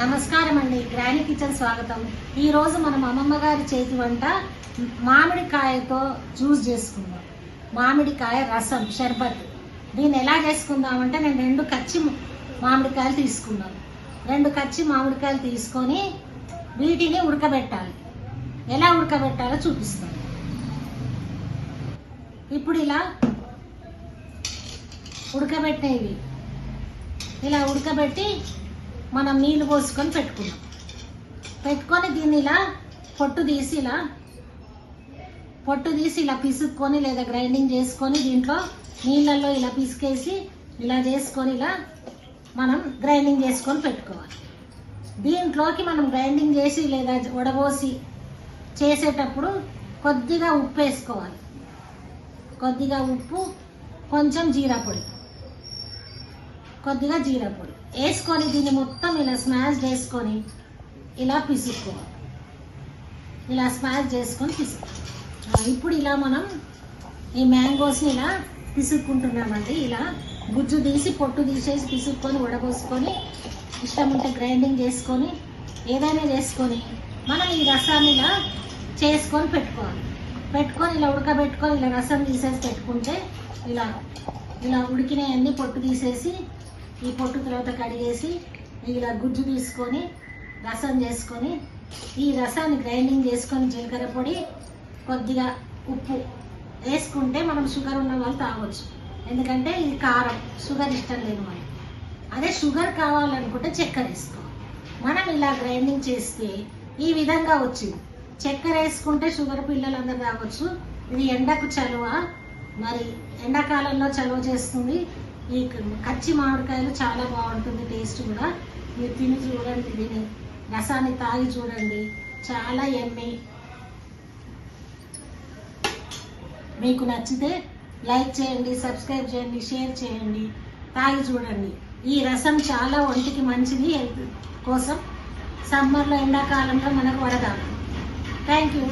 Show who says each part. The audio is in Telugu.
Speaker 1: నమస్కారం అండి గ్రాని కిచెన్ స్వాగతం. ఈరోజు మనం అమ్మమ్మ గారి చేతి వంట మామిడికాయతో జ్యూస్ చేసుకుందాం. మామిడికాయ రసం షర్బత్. దీన్ని ఎలా చేసుకుందామంటే నేను రెండు కచ్చి మామిడికాయలు తీసుకున్నాను. రెండు కచ్చి మామిడికాయలు తీసుకొని వీటిని ఉడకబెట్టాలి. ఎలా ఉడకబెట్టాలో చూపిస్తాను. ఇప్పుడు ఇలా ఉడకబెట్టేవి. ఇలా ఉడకబెట్టి మనం నీళ్ళు పోసుకొని పెట్టుకున్నాం పెట్టుకొని దీన్ని ఇలా పొట్టు తీసి ఇలా పొట్టు తీసి ఇలా పిసుక్కొని లేదా గ్రైండింగ్ చేసుకొని దీంట్లో నీళ్ళల్లో ఇలా పిసికేసి ఇలా చేసుకొని ఇలా మనం గ్రైండింగ్ చేసుకొని పెట్టుకోవాలి. దీంట్లోకి మనం గ్రైండింగ్ చేసి లేదా వడబోసి చేసేటప్పుడు కొద్దిగా ఉప్పు వేసుకోవాలి. కొద్దిగా ఉప్పు కొంచెం జీరా పొడి. కొద్దిగా జీరా పొడి. వేసుకొని దీన్ని మొత్తం ఇలా స్మాష్ చేసుకొని ఇలా పిసుక్కోవాలి ఇలా స్మాష్ చేసుకొని పిసుక్కోవాలి ఇప్పుడు ఇలా మనం ఈ మ్యాంగోస్ని ఇలా పిసుక్కుంటున్నామండి. ఇలా గుజ్జు తీసి పొట్టు తీసేసి పిసుక్కొని ఉడబోసుకొని ఇష్టం ఉంటే గ్రైండింగ్ చేసుకొని ఏదైనా చేసుకొని మనం ఈ రసాన్ని ఇలా చేసుకొని పెట్టుకోవాలి. పెట్టుకొని ఇలా ఉడకబెట్టుకొని ఇలా రసం తీసేసి పెట్టుకుంటే ఇలా ఇలా ఉడికినవన్నీ పొట్టు తీసేసి ఈ పొట్టు తర్వాత కడిగేసి ఇలా గుజ్జు తీసుకొని రసం చేసుకొని ఈ రసాన్ని గ్రైండింగ్ చేసుకొని జీలకర్ర పొడి కొద్దిగా ఉప్పు వేసుకుంటే మనం షుగర్ ఉన్న వాళ్ళు తాగొచ్చు. ఎందుకంటే ఇది కారం షుగర్ ఇష్టం లేదు మనకి అదే షుగర్ కావాలనుకుంటే చక్కెర వేసుకో మనం ఇలా గ్రైండింగ్ చేస్తే ఈ విధంగా వచ్చింది. చక్కెర వేసుకుంటే షుగర్ పిల్లలందరూ తాగొచ్చు. ఇది ఎండకు చలువ. మరి ఎండాకాలంలో చలువ చేస్తుంది. ఈ కచ్చి మామిడికాయలు చాలా బాగుంటుంది టేస్ట్ కూడా. మీరు తిని చూడండి దీని రసాన్ని తాగి చూడండి. చాలా ఎమ్మి మీకు నచ్చితే లైక్ చేయండి సబ్స్క్రైబ్ చేయండి షేర్ చేయండి. తాగి చూడండి. ఈ రసం చాలా ఒంటికి మంచిది హెల్త్ కోసం. సమ్మర్లో ఎండాకాలంలో మనకు వడదాం థ్యాంక్ యూ